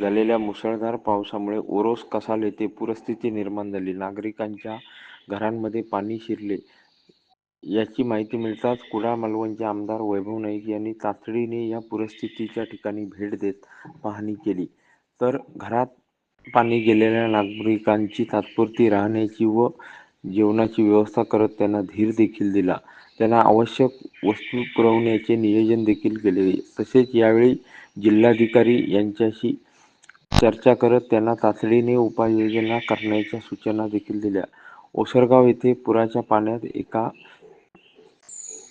झालेल्या मुसळधार पावसामुळे ओरोस कसाल येथे पूरस्थिती निर्माण झाली. नागरिकांच्या घरांमध्ये पाणी शिरले. याची माहिती मिळताच कुडाळ मालवणचे आमदार वैभव नाईक यांनी तातडीने या पूरस्थितीच्या ठिकाणी भेट देत पाहणी केली. तर घरात पाणी गेलेल्या नागरिकांची तात्पुरती राहण्याची व जेवणाची व्यवस्था करत त्यांना धीर देखील दिला. त्यांना आवश्यक वस्तू पुरवण्याचे नियोजन देखील केले. तसेच यावेळी जिल्हाधिकारी यांच्याशी चर्चा करत त्यांना तातडीने उपाययोजना करण्याच्या सूचना देखील दिल्या. ओसरगाव येथे पुराच्या पाण्यात एका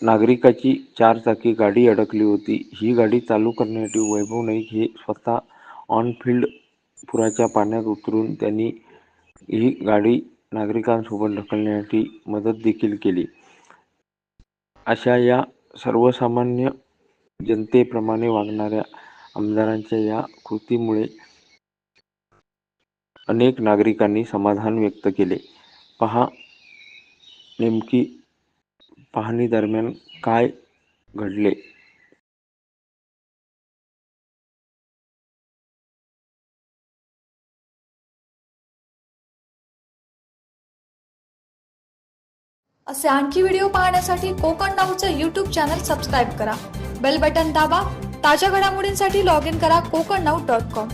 नागरिकाची चारचाकी गाडी अडकली होती. ही गाडी चालू करण्यासाठी वैभव नाईक हे स्वतः ऑन फील्ड पुराच्या पाण्यात उतरून त्यांनी ही गाडी नागरिकांसोबत ढकलण्यासाठी मदत देखील केली. अशा या सर्वसामान्य जनतेप्रमाणे वागणाऱ्या आमदारांच्या या कृतीमुळे अनेक नागरिकांनी समाधान व्यक्त केले. पहा नेमकी पाहणी दरम्यान काय घडले? असे आणखी व्हिडिओ पाहण्यासाठी कोकण नाऊचं यूट्यूब चॅनल सबस्क्राईब करा. बेल बटन दाबा. ताज्या घडामोडींसाठी लॉग इन करा कोकण नाऊ डॉट कॉम